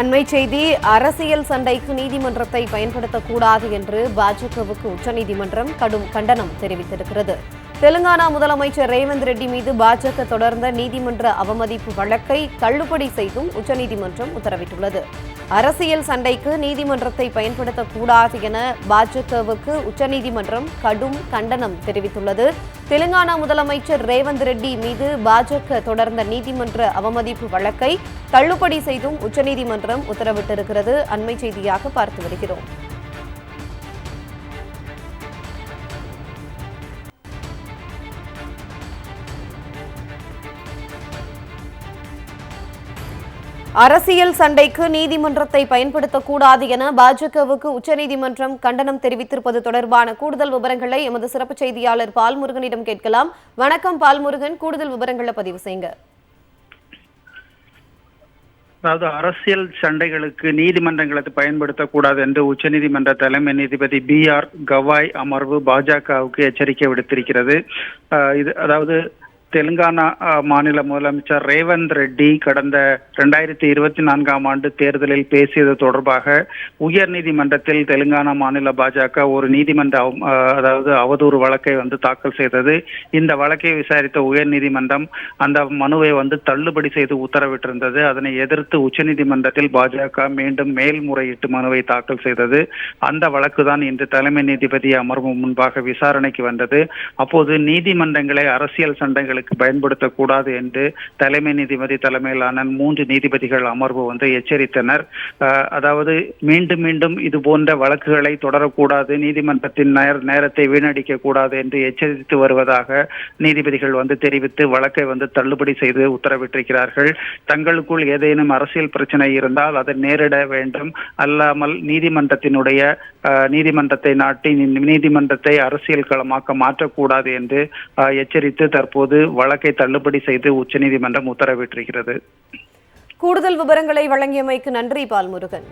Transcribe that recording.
அண்மை செய்தி அரசியல் சண்டைக்கு நீதிமன்றத்தை பயன்படுத்தக்கூடாது என்று பாஜகவுக்கு உச்சநீதிமன்றம் கடும் கண்டனம் தெரிவித்திருக்கிறது. தெலுங்கானா முதலமைச்சர் ரேவந்த் ரெட்டி மீது பாஜக தொடர்ந்த நீதிமன்ற அவமதிப்பு வழக்கை தள்ளுபடி செய்தும் உச்சநீதிமன்றம் உத்தரவிட்டுள்ளது. அரசியல் சண்டைக்கு நீதிமன்றத்தை பயன்படுத்தக்கூடாது என பாஜகவுக்கு உச்சநீதிமன்றம் கடும் கண்டனம் தெரிவித்துள்ளது. தெலுங்கானா முதலமைச்சர் ரேவந்த் ரெட்டி மீது பாஜக தொடர்ந்த நீதிமன்ற அவமதிப்பு வழக்கை தள்ளுபடி செய்தும் உச்சநீதிமன்றம் உத்தரவிட்டிருக்கிறது. அண்மை செய்தியாக பார்த்து வருகிறோம். அரசியல் சண்டைக்கு நீதிமன்றத்தை பயன்படுத்தக்கூடாது என பாஜகவுக்கு உச்சநீதிமன்றம் கண்டனம் தெரிவித்திருப்பது தொடர்பான கூடுதல் விவரங்களை எமது சிறப்பு செய்தியாளர் பால்முருகனிடம் கேட்கலாம். வணக்கம் பால்முருகன் கூடுதல் விவரங்களை பதிவு செய்யுங்க. அதாவது அரசியல் சண்டைகளுக்கு நீதிமன்றங்களை பயன்படுத்தக்கூடாது என்று உச்சநீதிமன்ற தலைமை நீதிபதி பி ஆர் கவாய் அமர்வு பாஜகவுக்கு எச்சரிக்கை விடுத்திருக்கிறது. இது அதாவது தெலுங்கானா மாநில முதலமைச்சர் ரேவந்த் ரெட்டி கடந்த ரெண்டாயிரத்தி இருபத்தி நான்காம் ஆண்டு தேர்தலில் பேசியது தொடர்பாக உயர் நீதிமன்றத்தில் தெலுங்கானா மாநில பாஜக ஒரு நீதிமன்ற அதாவது அவதூறு வழக்கை வந்து தாக்கல் செய்தது. இந்த வழக்கை விசாரித்த உயர் நீதிமன்றம் அந்த மனுவை வந்து தள்ளுபடி செய்து உத்தரவிட்டிருந்தது. அதனை எதிர்த்து உச்சநீதிமன்றத்தில் பாஜக மீண்டும் மேல்முறையீட்டு மனுவை தாக்கல் செய்தது. அந்த வழக்கு தான் இன்று தலைமை நீதிபதி அமர்வு முன்பாக விசாரணைக்கு வந்தது. அப்போது நீதிமன்றங்களை அரசியல் சண்டைகளுக்கு பயன்படுத்தக்கூடாது என்று தலைமை நீதிபதி தலைமையிலான மூன்று நீதிபதிகள் அமர்வு வந்து எச்சரித்தனர். அதாவது மீண்டும் மீண்டும் இது போன்ற வழக்குகளை தொடரக்கூடாது நீதிமன்றத்தின் நேர நேரத்தை வீணடிக்க கூடாது என்று எச்சரித்து வருவதாக நீதிபதிகள் வந்து தெரிவித்து வழக்கை வந்து தள்ளுபடி செய்து உத்தரவிட்டிருக்கிறார்கள். தங்களுக்குள் ஏதேனும் அரசியல் பிரச்சனை இருந்தால் அதை நேரிட வேண்டும். அல்லாமல் நீதிமன்றத்தினுடைய நீதிமன்றத்தை நாட்டி நீதிமன்றத்தை அரசியல் களமாக்க மாற்றக்கூடாது என்று எச்சரித்து தற்போது வழக்கை தள்ளுபடி செய்து உச்சநீதிமன்றம் உத்தரவிட்டிருக்கிறது. கூடுதல் விவரங்களை வழங்கியமைக்கு நன்றி பால்முருகன்.